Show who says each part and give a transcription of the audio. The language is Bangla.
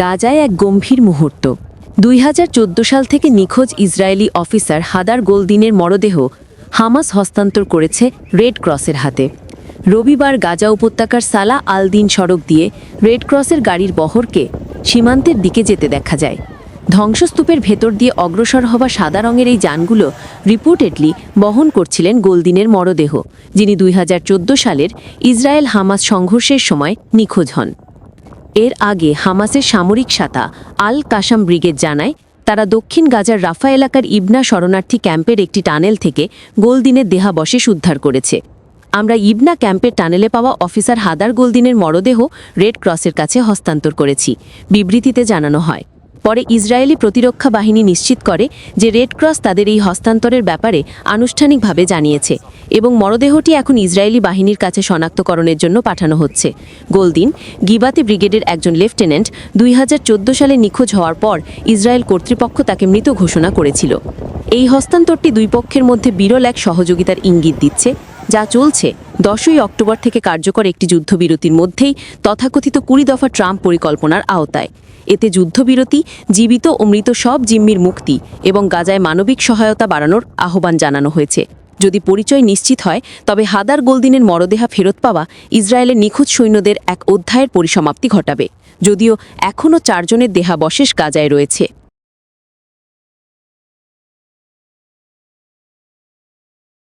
Speaker 1: গাজায় এক গম্ভীর মুহূর্ত। দুই হাজার চোদ্দ সাল থেকে নিখোঁজ ইসরায়েলি অফিসার হাদার গোলদিনের মরদেহ হামাস হস্তান্তর করেছে রেড ক্রসের হাতে। রবিবার গাজা উপত্যকার সালা আল দিন সড়ক দিয়ে রেড ক্রসের গাড়ির বহরকে সীমান্তের দিকে যেতে দেখা যায়। ধ্বংসস্তূপের ভেতর দিয়ে অগ্রসর হওয়া সাদা রঙের এই যানগুলো রিপোর্টেডলি বহন করছিলেন গোলদিনের মরদেহ, যিনি দুই হাজার চোদ্দ সালের ইসরায়েল হামাস সংঘর্ষের সময় নিখোঁজ হন। এর আগে হামাসের সামরিক সাতা আল কাসাম ব্রিগেড জানায়, তারা দক্ষিণ গাজার রাফা এলাকার ইবনা শরণার্থী ক্যাম্পের একটি টানেল থেকে গোলদিনের দেহাবশেষ উদ্ধার করেছে। আমরা ইবনা ক্যাম্পের টানেলে পাওয়া অফিসার হাদার গোলদিনের মরদেহ রেড ক্রসের কাছে হস্তান্তর করেছি, বিবৃতিতে জানানো হয়। পরে ইসরায়েলি প্রতিরক্ষা বাহিনী নিশ্চিত করে যে রেড ক্রস তাদের এই হস্তান্তরের ব্যাপারে আনুষ্ঠানিকভাবে জানিয়েছে এবং মরদেহটি এখন ইসরায়েলি বাহিনীর কাছে শনাক্তকরণের জন্য পাঠানো হচ্ছে। গোলদিন, গিবাতি ব্রিগেডের একজন লেফটেন্যান্ট দুই হাজার চোদ্দ সালে নিখোঁজ হওয়ার পর ইসরায়েল কর্তৃপক্ষ তাকে মৃত ঘোষণা করেছিল। এই হস্তান্তরটি দুই পক্ষের মধ্যে বিরল এক সহযোগিতার ইঙ্গিত দিচ্ছে যা চলছে, দশই অক্টোবর থেকে কার্যকর একটি যুদ্ধবিরতির মধ্যেই তথাকথিত কুড়ি দফা ট্রাম্প পরিকল্পনার আওতায়। এতে যুদ্ধবিরতি, জীবিত ও মৃত সব জিম্মির মুক্তি এবং গাজায় মানবিক সহায়তা বাড়ানোর আহ্বান জানানো হয়েছে। যদি পরিচয় নিশ্চিত হয়, তবে হাদার গোলদিনের মরদেহা ফেরত পাওয়া ইসরায়েলের নিখোঁজ সৈন্যদের এক অধ্যায়ের পরিসমাপ্তি ঘটাবে। যদিও এখনও চারজনের দেহাবশেষ গাজায় রয়েছে।